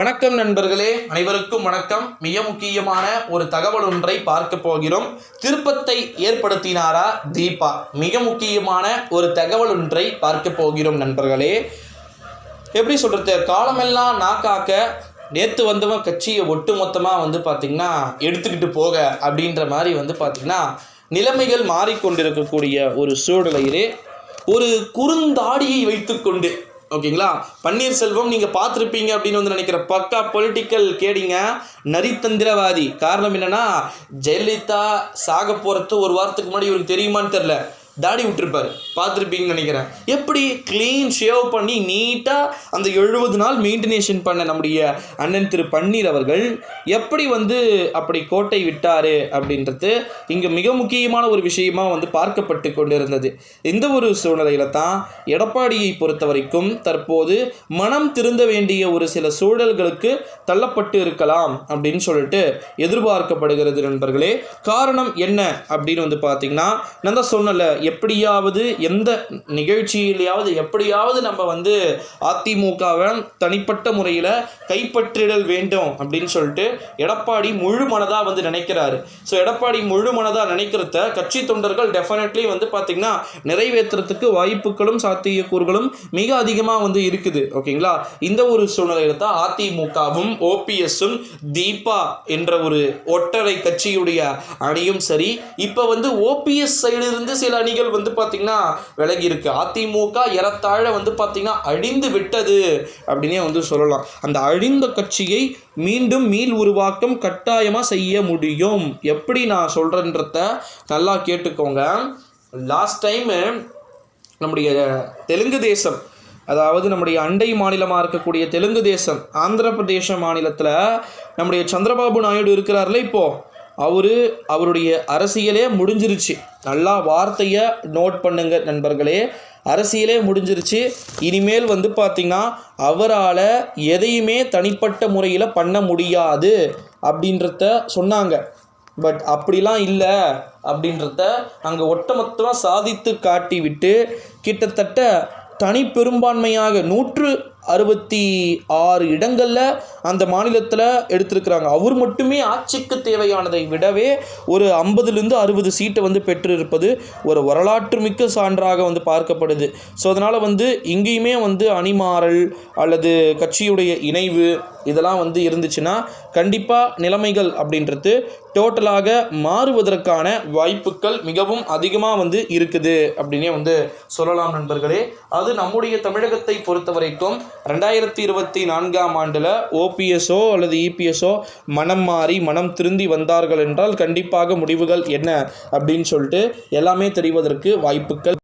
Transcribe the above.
வணக்கம் நண்பர்களே அனைவருக்கும் வணக்கம். மிக முக்கியமான ஒரு தகவல் ஒன்றை பார்க்க போகிறோம். திருப்பத்தை ஏற்படுத்தினாரா தீபா? மிக முக்கியமான ஒரு தகவல் ஒன்றை பார்க்க போகிறோம் நண்பர்களே. எப்படி சொல்கிறது காலமெல்லாம் நாக்காக்க நேற்று வந்தவன் கட்சியை ஒட்டு மொத்தமாக வந்து பார்த்திங்கன்னா எடுத்துக்கிட்டு போக அப்படின்ற மாதிரி வந்து பார்த்திங்கன்னா நிலைமைகள் மாறிக்கொண்டிருக்கக்கூடிய ஒரு சூழ்நிலையிலே ஒரு குறுந்தாடியை வைத்துக்கொண்டு ஓகேங்களா? பன்னீர்செல்வம் நீங்கள் பார்த்துருப்பீங்க அப்படின்னு வந்து நினைக்கிற பக்கா பொலிட்டிக்கல் கேடிங்க நரித்தந்திரவாதி. காரணம் என்னன்னா ஜெயலலிதா சாக போகிறது ஒரு வாரத்துக்கு முன்னாடி இவருக்கு தெரியுமான்னு தெரில தாடி விட்டுருப்பார். பார்த்துருப்பீங்கன்னு நினைக்கிறேன். எப்படி க்ளீன் ஷேவ் பண்ணி நீட்டாக அந்த எழுபது நாள் மெயின்டெனேஷன் பண்ண நம்முடைய அண்ணன் திரு பன்னீர் அவர்கள் எப்படி வந்து அப்படி கோட்டை விட்டார் அப்படின்றது இங்கே மிக முக்கியமான ஒரு விஷயமா வந்து பார்க்கப்பட்டு கொண்டிருந்தது. இந்த ஒரு சூழ்நிலையில தான் எடப்பாடியை பொறுத்த வரைக்கும் தற்போது மனம் திருந்த வேண்டிய ஒரு சில சூழல்களுக்கு தள்ளப்பட்டு இருக்கலாம் அப்படின்னு சொல்லிட்டு எதிர்பார்க்கப்படுகிறது நண்பர்களே. காரணம் என்ன அப்படின்னு வந்து பார்த்தீங்கன்னா நான் தான் சொன்னல எப்படியாவது எந்த நிகழ்ச்சியிலையாவது எப்படியாவது நம்ம வந்து அதிமுகவை தனிப்பட்ட முறையில் கைப்பற்றிடல் வேண்டும் அப்படின்னு சொல்லிட்டு எடப்பாடி முழு மனதாக வந்து நினைக்கிறாரு. ஸோ எடப்பாடி முழு மனதாக நினைக்கிறத கட்சி தொண்டர்கள் டெஃபினெட்லி வந்து பார்த்திங்கன்னா நிறைவேற்றுறதுக்கு வாய்ப்புகளும் சாத்தியக்கூறுகளும் மிக அதிகமாக வந்து இருக்குது. ஓகேங்களா? இந்த ஒரு சூழ்நிலையில் தான் அதிமுகவும் ஓபிஎஸும் தீபா என்ற ஒரு ஒட்டரை கட்சியுடைய அணியும் சரி. இப்போ வந்து ஓபிஎஸ் சைடிலிருந்து சில அணிகள் வந்து பார்த்திங்கன்னா விலகி இருக்கு. அதிமுக ஏறத்தாழ வந்து பார்த்திங்கன்னா அழிந்து விட்டது அப்படின்னே வந்து சொல்லலாம். அந்த அழிந்த கட்சியை மீண்டும் மீள் உருவாக்கம் கட்டாயமாக செய்ய முடியும். எப்படி நான் சொல்கிறேன்றத நல்லா கேட்டுக்கோங்க. லாஸ்ட் டைமு நம்முடைய தெலுங்கு தேசம் அதாவது நம்முடைய அண்டை மாநிலமாக இருக்கக்கூடிய தெலுங்கு தேசம் ஆந்திர பிரதேச மாநிலத்தில் நம்முடைய சந்திரபாபு நாயுடு இருக்கிறார்ல இப்போது அவர் அவருடைய அரசியலே முடிஞ்சிருச்சு. நல்லா வார்த்தையை நோட் பண்ணுங்க நண்பர்களே. அரசியலே முடிஞ்சிருச்சு. இனிமேல் வந்து பார்த்திங்கன்னா அவரால் எதையுமே தனிப்பட்ட முறையில் பண்ண முடியாது அப்படின்றத சொன்னாங்க. பட் அப்படிலாம் இல்லை அப்படின்றத அங்கே ஒட்டுமொத்தமாக சாதித்து காட்டிவிட்டு கிட்டத்தட்ட தனி பெரும்பான்மையாக நூற்று அறுபத்தி ஆறு இடங்களில் அந்த மாநிலத்தில் எடுத்திருக்கிறாங்க. அவர் மட்டுமே ஆட்சிக்கு தேவையானதை விடவே ஒரு ஐம்பதுலேருந்து அறுபது சீட்டை வந்து பெற்றிருப்பது ஒரு வரலாற்று மிக்க சான்றாக வந்து பார்க்கப்படுது. ஸோ அதனால் வந்து இங்கேயுமே வந்து அணிமாறல் அல்லது கட்சியுடைய இணைவு இதெல்லாம் வந்து இருந்துச்சுன்னா கண்டிப்பாக நிலைமைகள் அப்படின்றது டோட்டலாக மாறுவதற்கான வாய்ப்புகள் மிகவும் அதிகமாக வந்து இருக்குது அப்படின்னே வந்து சொல்லலாம் நண்பர்களே. அது நம்முடைய தமிழகத்தை பொறுத்த வரைக்கும் ரெண்டாயிரத்தி இருபத்தி நான்காம் ஆண்டில் ஓபிஎஸ்ஓ அல்லது இபிஎஸ்ஓ மனம் மாறி மனம் திருந்தி வந்தார்கள் என்றால் கண்டிப்பாக முடிவுகள் என்ன அப்படின்னு சொல்லிட்டு எல்லாமே தெரிவதற்கு வாய்ப்புகள்